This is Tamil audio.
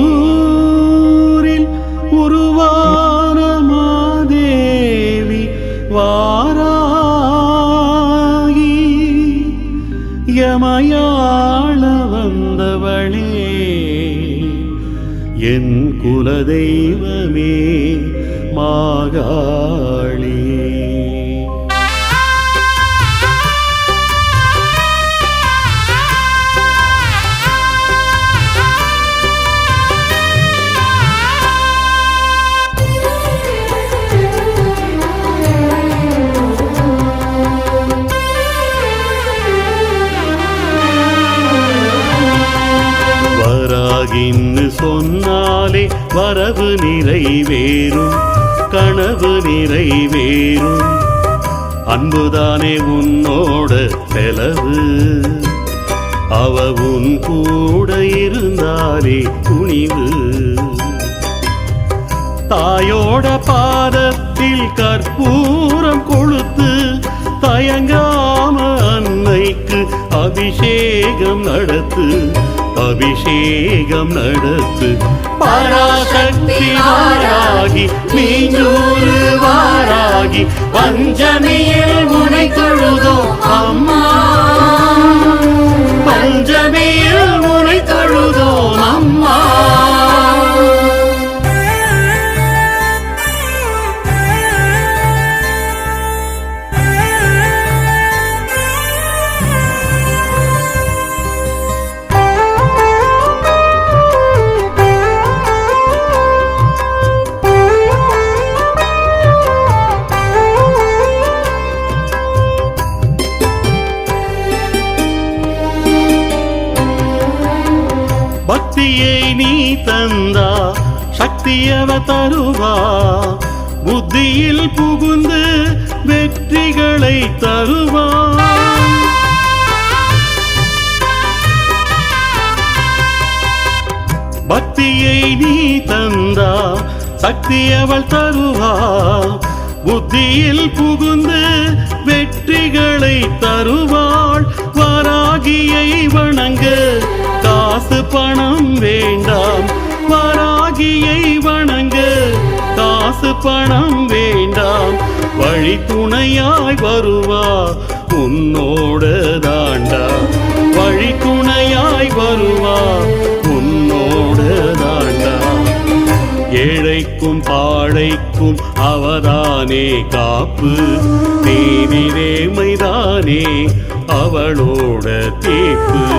மீஞ்சூரில் உருவான மாதேவி வாராகி. யமயாள வந்தவளே என் குலதெய்வமே மாகாளி வராகின்னு சொன்னாலே வரவு நிறைவேறும் கனவு நிறைவேறும். அன்புதானே உன்னோட செலவு. அவ உன் கூட இருந்தாலே துணிவு. தாயோட பாதத்தில் கற்பூரம் கொளுத்து தயங்காம அன்னைக்கு அபிஷேகம் நடத்து. அபிஷேகம் நடத்து. பராசக்தி வாராகி மீஞ்சூரு வாராகி பஞ்சமியில் பக்தியை நீ தந்தா சக்தியவ தருவா. புத்தியில் புகுந்து வெற்றிகளை தருவா. பக்தியை நீ தந்தா சக்தி அவள் தருவா. புத்தியில் புகுந்து வெற்றிகளை தருவாள். வராகியை வணங்க காசு பணம் வேண்டாம் வழி துணையாய் வருவா உன்னோட தாண்டா. வழி துணையாய் வருவா உன்னோட தாண்டா. ஏழைக்கும் பாழைக்கும் அவதானே காப்பு நீதி நேர்மைதானே அவளோட தீர்ப்பு.